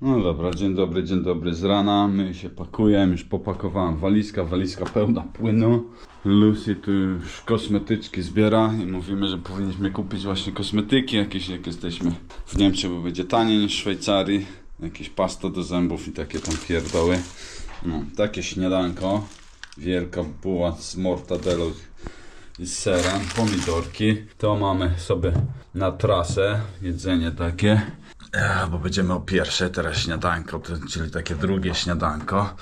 No dobra, dzień dobry, dzień dobry z rana. My się pakujemy, już popakowałem walizka, walizka pełna płynu. Lucy tu już kosmetyczki zbiera i mówimy, że powinniśmy kupić właśnie kosmetyki jakieś, jak jesteśmy w Niemczech, bo będzie taniej niż w Szwajcarii. Jakieś pasta do zębów i takie tam pierdoły. No, takie śniadanko. Wielka buła z mortadelą i z serem, pomidorki. To mamy sobie na trasę jedzenie takie. Bo będziemy o pierwsze teraz śniadanko, czyli takie drugie śniadanko.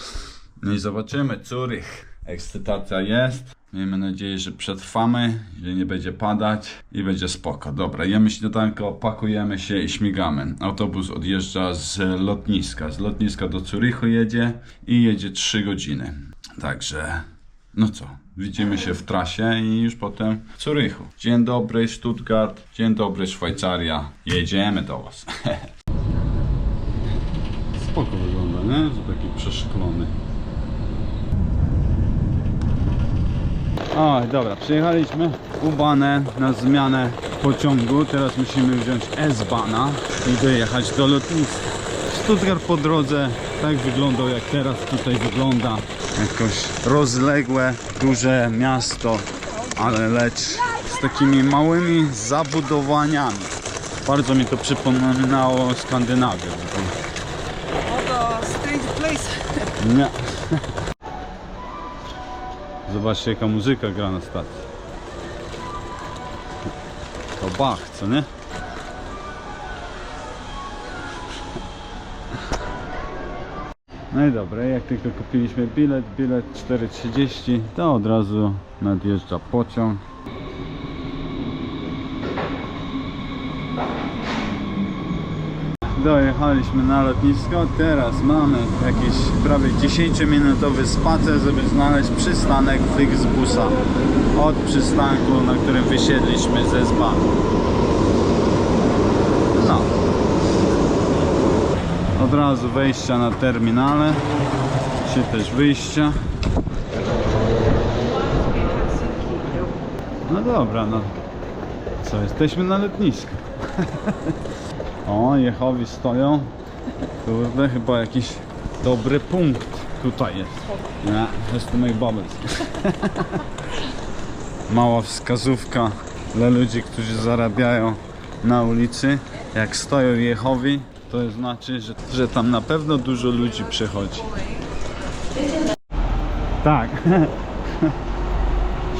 No i zobaczymy, Curych. Ekscytacja jest. Miejmy nadzieję, że przetrwamy, że nie będzie padać i będzie spoko. Dobra, jemy śniadanko, pakujemy się i śmigamy. Autobus odjeżdża z lotniska. Z lotniska do Curychu jedzie i jedzie 3 godziny. Także no co, widzimy się w trasie i już potem w Curychu. Dzień dobry Stuttgart, dzień dobry Szwajcaria. Jedziemy do Was. Spoko wygląda, nie? Że taki przeszklony. O, dobra, przyjechaliśmy u Banę na zmianę pociągu. Teraz musimy wziąć S-Bana i dojechać do lotniska. Stuttgart po drodze tak wyglądał jak teraz tutaj wygląda. Jakoś rozległe, duże miasto, ale lecz z takimi małymi zabudowaniami. Bardzo mi to przypominało Skandynawię. A strange place. Nie. Zobaczcie jaka muzyka gra na stacji. To Bach, co nie? No i dobra, jak tylko kupiliśmy bilet, bilet 4.30, to od razu nadjeżdża pociąg. Dojechaliśmy na lotnisko, teraz mamy jakiś prawie 10-minutowy spacer, żeby znaleźć przystanek Flixbusa od przystanku, na którym wysiedliśmy ze Zbanu. No. Od razu wejścia na terminale, czy też wyjścia. No dobra, no. Co, jesteśmy na lotnisku. O, jechowi stoją. Kurde, chyba jakiś dobry punkt tutaj jest. Nie, just to make bubbles. Mała wskazówka dla ludzi, którzy zarabiają na ulicy. Jak stoją jechowi, to znaczy, że, że tam na pewno dużo ludzi przechodzi. Tak.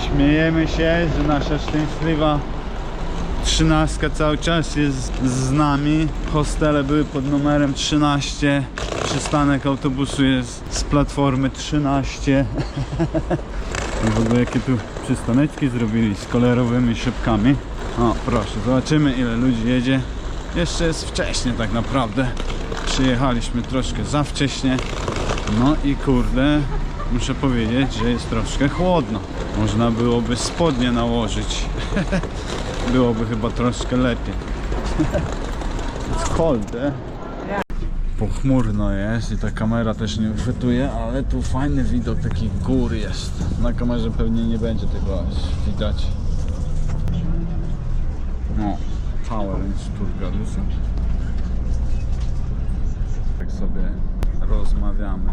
Śmiejemy się, że nasza szczęśliwa trzynastka cały czas jest z nami. Hostele były pod numerem 13. Przystanek autobusu jest z platformy 13. I w ogóle jakie tu przystaneczki zrobili z kolorowymi szybkami. O proszę, zobaczymy ile ludzi jedzie. Jeszcze jest wcześnie tak naprawdę. Przyjechaliśmy troszkę za wcześnie. No i kurde, muszę powiedzieć, że jest troszkę chłodno. Można byłoby spodnie nałożyć. byłoby chyba troszkę lepiej. It's cold, eh? Pochmurno jest i ta kamera też nie uchwytuje, ale tu fajny widok takich gór jest. Na kamerze pewnie nie będzie tego aż widać. No, In Stuttgart. Tak sobie rozmawiamy.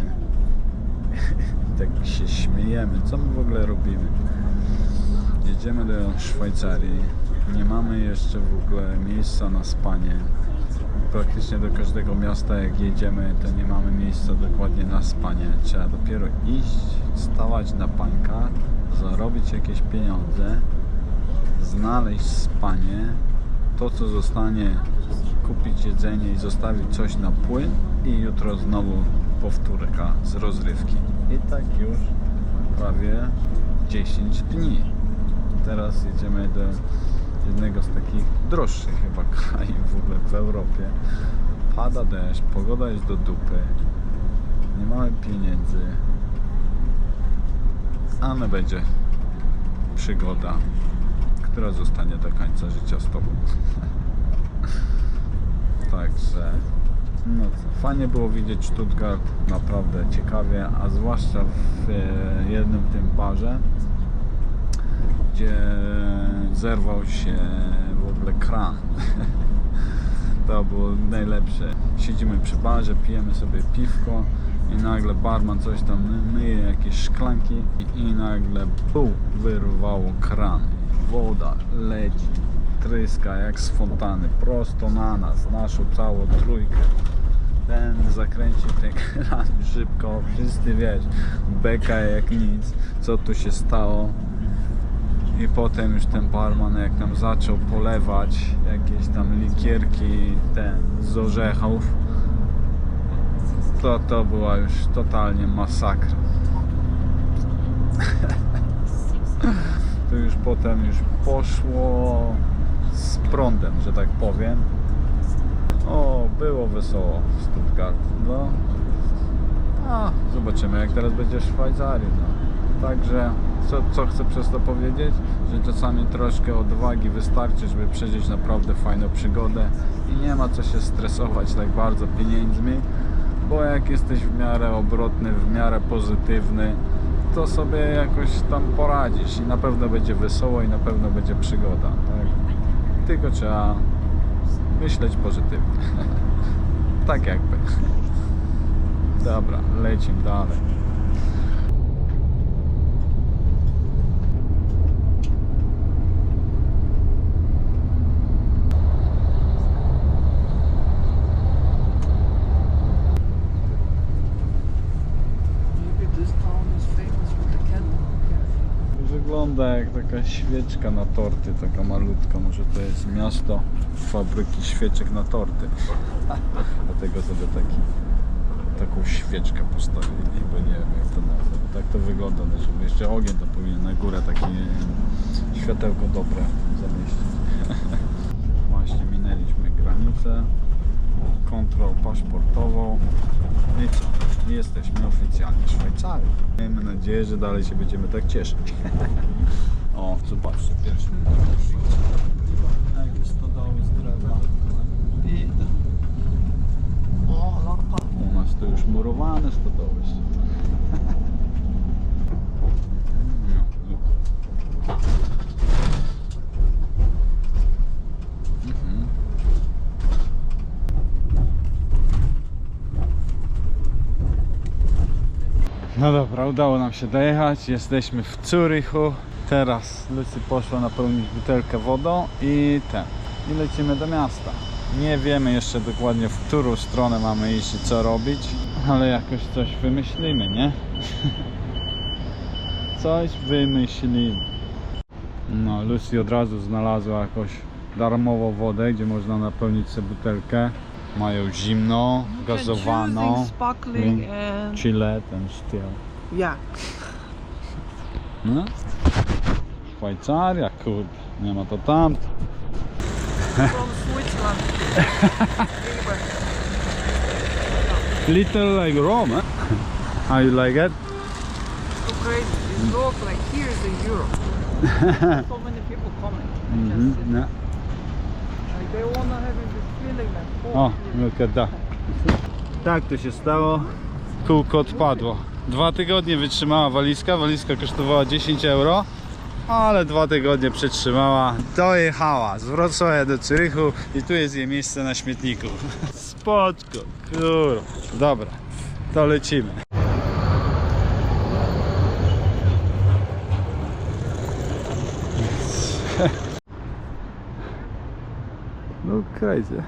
tak się śmiejemy. Co my w ogóle robimy? Jedziemy do Szwajcarii. Nie mamy jeszcze w ogóle miejsca na spanie. Praktycznie do każdego miasta jak jedziemy, to nie mamy miejsca dokładnie na spanie. Trzeba dopiero iść, stawać na pankach, zarobić jakieś pieniądze, znaleźć spanie, to co zostanie, kupić jedzenie i zostawić coś na płyn i jutro znowu powtórka z rozrywki. I tak już prawie 10 dni. Teraz jedziemy do jednego z takich droższych chyba krajów w ogóle w Europie. Pada deszcz, pogoda jest do dupy, nie mamy pieniędzy, ale będzie przygoda, która zostanie do końca życia z Tobą. Także, no co, fajnie było widzieć Stuttgart, naprawdę ciekawie, a zwłaszcza w e, jednym tym barze, gdzie zerwał się w ogóle kran. To było najlepsze. Siedzimy przy barze, pijemy sobie piwko i nagle barman coś tam my- myje, jakieś szklanki i, nagle bum, wyrwało kran. Woda leci, tryska jak z fontany, prosto na nas, naszą całą trójkę. Ten zakręcił ten kran szybko, wszyscy wiesz, beka jak nic, co tu się stało. I potem już ten barman jak tam zaczął polewać jakieś tam likierki ten z orzechów to to była już totalnie masakra. to już potem już poszło z prądem, że tak powiem. O, było wesoło w Stuttgart. No. A, zobaczymy jak teraz będzie w Szwajcarii. No. Także co, co chcę przez to powiedzieć? Że czasami troszkę odwagi wystarczy, żeby przeżyć naprawdę fajną przygodę i nie ma co się stresować tak bardzo pieniędzmi, bo jak jesteś w miarę obrotny, w miarę pozytywny, to sobie jakoś tam poradzisz i na pewno będzie wesoło i na pewno będzie przygoda. Tak? Tylko trzeba myśleć pozytywnie. tak jakby. Dobra, lecimy dalej. Maybe this town is famous for the candle. Wygląda jak taka świeczka na torty, taka malutka. Może to jest miasto fabryki świeczek na torty. Dlatego sobie taki, taką świeczkę postawili, bo nie wiem jak to nazwać. Tak to wygląda, no, żeby jeszcze ogień to powinien na górę takie światełko dobre zamieścić. Właśnie minęliśmy granicę, kontrol paszportową i co? Jesteśmy oficjalnie w Szwajcarii. Miejmy nadzieję, że dalej się będziemy tak cieszyć. o, zobaczcie, pierwszy Jakie stodoły z drewna. I a lot of park. u nas to już murowane stodoły są. No, Mhm. No dobra, udało nam się dojechać. Jesteśmy w Zurychu. Teraz Lucy poszła napełnić butelkę wodą i ten. I lecimy do miasta. Nie wiemy jeszcze dokładnie w którą stronę mamy iść i co robić, ale jakoś coś wymyślimy, nie? coś wymyślimy. No, Lucy od razu znalazła jakąś darmową wodę, gdzie można napełnić sobie butelkę. Mają zimną, gazowaną, Choosing sparkling Mm. and chile, ten styl. yeah. No. Szwajcaria, kurde, nie ma to tam. From Switzerland. Little like Rome, eh? How you like it? so crazy. It looks like here is in Europe. so many people coming. Nie. like like O, oh, look at that. Tak to się stało. Kółko odpadło. Dwa tygodnie wytrzymała walizka. Walizka kosztowała 10 euro. Ale dwa tygodnie przetrzymała. Dojechała z Wrocławia do Curychu i tu jest jej miejsce na śmietniku. Spoczko, kurwa. Dobra, to lecimy. No crazy.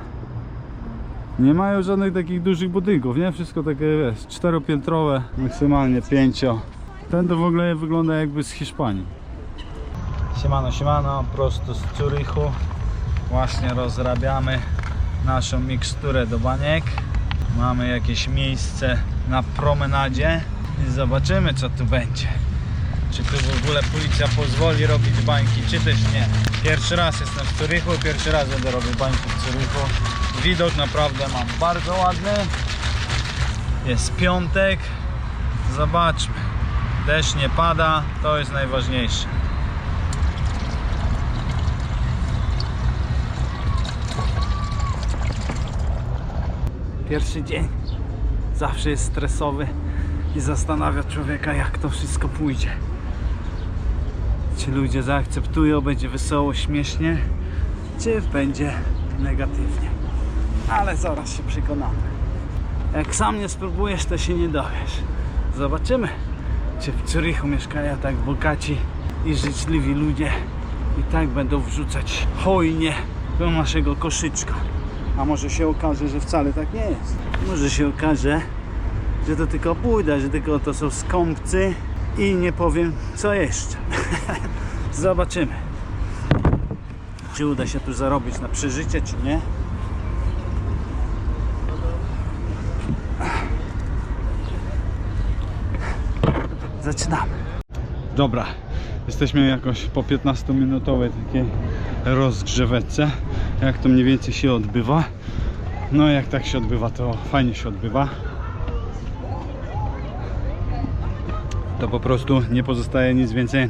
Nie mają żadnych takich dużych budynków, nie? Wszystko takie, wiesz, czteropiętrowe, maksymalnie pięcio. Ten to w ogóle wygląda jakby z Hiszpanii. Siemano, siemano, prosto z Zurychu. Właśnie rozrabiamy naszą miksturę do baniek. Mamy jakieś miejsce na promenadzie i zobaczymy co tu będzie. Czy tu w ogóle policja pozwoli robić bańki, czy też nie. Pierwszy raz jestem w Zurychu, pierwszy raz będę robił bańki w Zurychu. Widok naprawdę mam bardzo ładny. Jest piątek. Zobaczmy. Deszcz nie pada, to jest najważniejsze. Pierwszy dzień zawsze jest stresowy i zastanawia człowieka, jak to wszystko pójdzie. Czy ludzie zaakceptują, będzie wesoło, śmiesznie, czy będzie negatywnie. ale zaraz się przekonamy. Jak sam nie spróbujesz, to się nie dowiesz. Zobaczymy, czy w Zurichu mieszkają tak bogaci i życzliwi ludzie i tak będą wrzucać hojnie do naszego koszyczka. A może się okaże, że wcale tak nie jest. Może się okaże, że to tylko bójda, że tylko to są skąpcy i nie powiem co jeszcze. Zobaczymy, czy uda się tu zarobić na przeżycie, czy nie. Zaczynamy. Dobra, jesteśmy jakoś po 15-minutowej takiej rozgrzewece. Jak to mniej więcej się odbywa? No jak tak się odbywa, to fajnie się odbywa. To po prostu nie pozostaje nic więcej,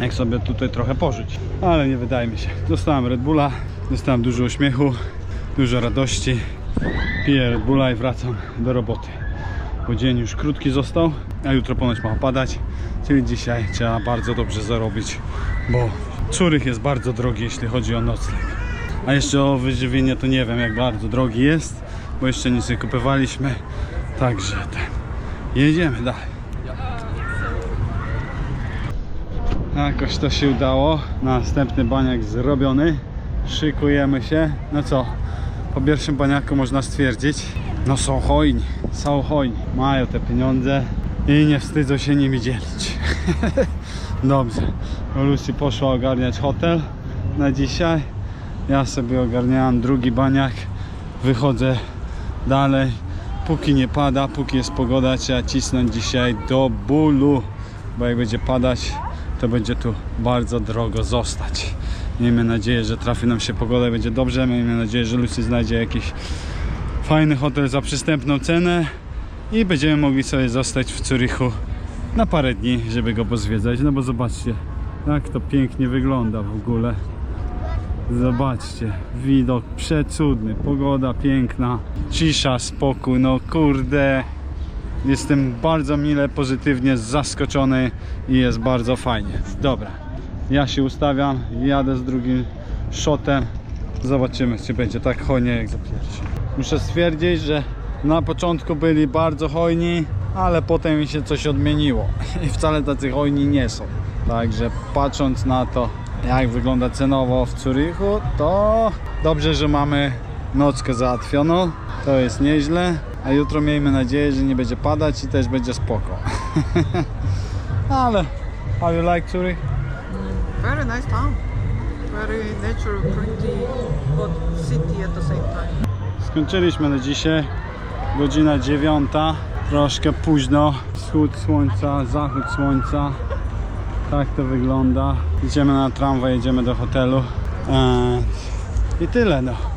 jak sobie tutaj trochę pożyć. Ale nie wydaje mi się. Dostałem Red Bulla, dostałem dużo uśmiechu, dużo radości. Piję Red Bulla i wracam do roboty bo dzień już krótki został, a jutro ponoć ma opadać, czyli dzisiaj trzeba bardzo dobrze zarobić, bo Curych jest bardzo drogi, jeśli chodzi o nocleg. A jeszcze o wyżywienie to nie wiem, jak bardzo drogi jest, bo jeszcze nic nie kupowaliśmy, także ten, jedziemy dalej. Jakoś to się udało, następny baniak zrobiony, szykujemy się, no co, po pierwszym baniaku można stwierdzić, no są hojni, są hojni, mają te pieniądze i nie wstydzą się nimi dzielić. Dobrze, Lucy poszła ogarniać hotel na dzisiaj. Ja sobie ogarniałem drugi baniak, wychodzę dalej. Póki nie pada, póki jest pogoda, trzeba cisnąć dzisiaj do bólu, bo jak będzie padać, to będzie tu bardzo drogo zostać. Miejmy nadzieję, że trafi nam się pogoda i będzie dobrze. Miejmy nadzieję, że Lucy znajdzie jakiś fajny hotel za przystępną cenę i będziemy mogli sobie zostać w Zurichu na parę dni, żeby go pozwiedzać. No bo zobaczcie, jak to pięknie wygląda w ogóle. Zobaczcie, widok przecudny, pogoda piękna, cisza, spokój, no kurde. Jestem bardzo mile, pozytywnie zaskoczony i jest bardzo fajnie. Dobra, ja się ustawiam, jadę z drugim shotem. Zobaczymy, czy będzie tak hojnie jak za pierwszym. Muszę stwierdzić, że na początku byli bardzo hojni, ale potem się coś odmieniło i wcale tacy hojni nie są. Także patrząc na to, jak wygląda cenowo w Zurichu, to dobrze, że mamy nockę załatwioną. To jest nieźle, a jutro miejmy nadzieję, że nie będzie padać i też będzie spoko. ale how you like Zurich? Very nice town. Very natural, pretty, but city at the same time. Skończyliśmy na dzisiaj. Godzina dziewiąta. Troszkę późno. Wschód słońca, zachód słońca. Tak to wygląda. Idziemy na tramwaj, jedziemy do hotelu. Eee, I tyle no.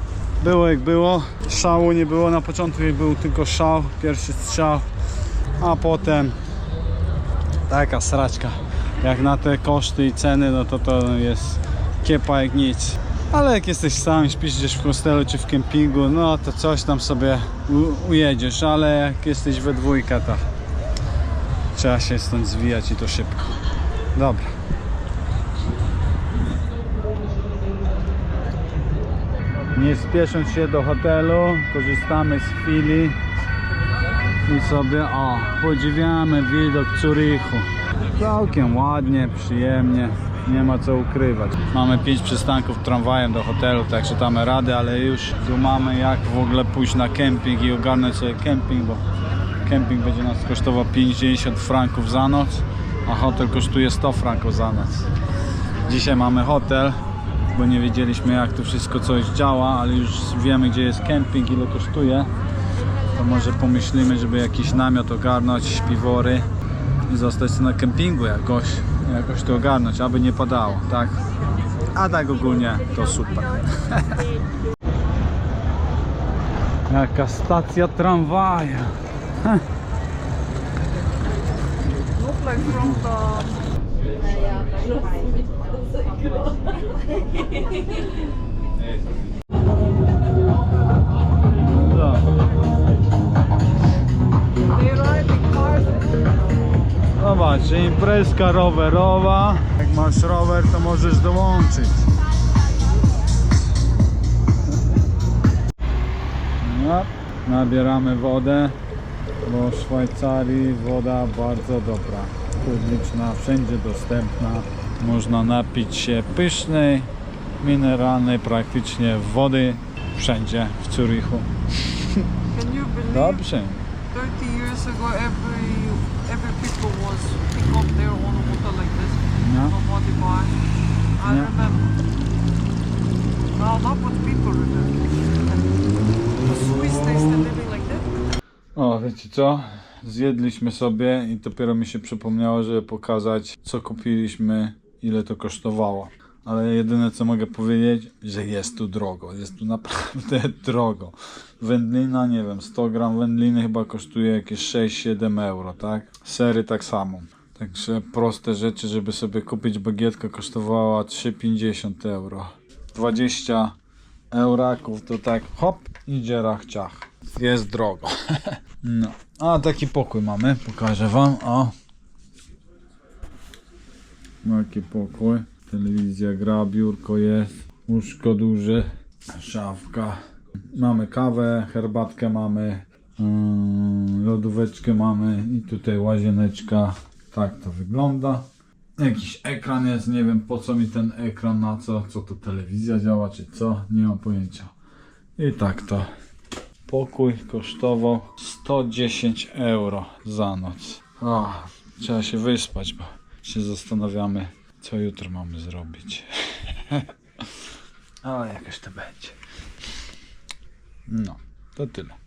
Było jak było. Szału nie było. Na początku był tylko szał, pierwszy strzał. A potem taka sraczka. Jak na te koszty i ceny, no to to jest kiepa jak nic. Ale jak jesteś sam, śpisz gdzieś w hostelu czy w kempingu, no to coś tam sobie ujedziesz, ale jak jesteś we dwójkę, to trzeba się stąd zwijać i to szybko. Dobra. Nie spiesząc się do hotelu, korzystamy z chwili i sobie, o, podziwiamy widok Zurichu. Całkiem ładnie, przyjemnie, nie ma co ukrywać. Mamy 5 przystanków tramwajem do hotelu, także damy radę, ale już dumamy jak w ogóle pójść na kemping i ogarnąć sobie kemping, bo kemping będzie nas kosztował 50 franków za noc, a hotel kosztuje 100 franków za noc. Dzisiaj mamy hotel, bo nie wiedzieliśmy jak tu wszystko coś działa, ale już wiemy gdzie jest kemping, ile kosztuje. To może pomyślimy, żeby jakiś namiot ogarnąć, śpiwory i zostać na kempingu jakoś, jakoś to ogarnąć, aby nie padało, tak? A tak ogólnie to super. Jaka stacja tramwaja. Look like from the No. they ride the cars. Zobacz, imprezka rowerowa. Jak masz rower, to możesz dołączyć. nabieramy wodę, bo w Szwajcarii woda bardzo dobra, publiczna, wszędzie dostępna. Można napić się pysznej, mineralnej praktycznie wody wszędzie w Zurichu. Dobrze. 30 years ago every every people was pick up their own water like this No. from what they buy? I Yeah. remember. Now not what people remember. The Swiss they still living like that. O, wiecie co? Zjedliśmy sobie i dopiero mi się przypomniało, żeby pokazać, co kupiliśmy, ile to kosztowało. Ale jedyne co mogę powiedzieć, że jest tu drogo. Jest tu naprawdę drogo. Wędlina, nie wiem, 100 gram wędliny chyba kosztuje jakieś 6-7 euro, tak? Sery tak samo. Także proste rzeczy, żeby sobie kupić bagietkę kosztowała 3,50 euro. 20 euraków to tak hop, idzie rachciach. Jest drogo. No. A taki pokój mamy, pokażę wam. O. Taki pokój. Telewizja gra, biurko jest, łóżko duże, szafka. Mamy kawę, herbatkę mamy, mm, lodóweczkę mamy i tutaj łazieneczka. Tak to wygląda. Jakiś ekran jest, nie wiem po co mi ten ekran, na co, co to telewizja działa, czy co, nie mam pojęcia. I tak to. Pokój kosztował 110 euro za noc. O, trzeba się wyspać, bo się zastanawiamy, co jutro mamy zrobić. Ale jakoś to będzie. No, to tyle.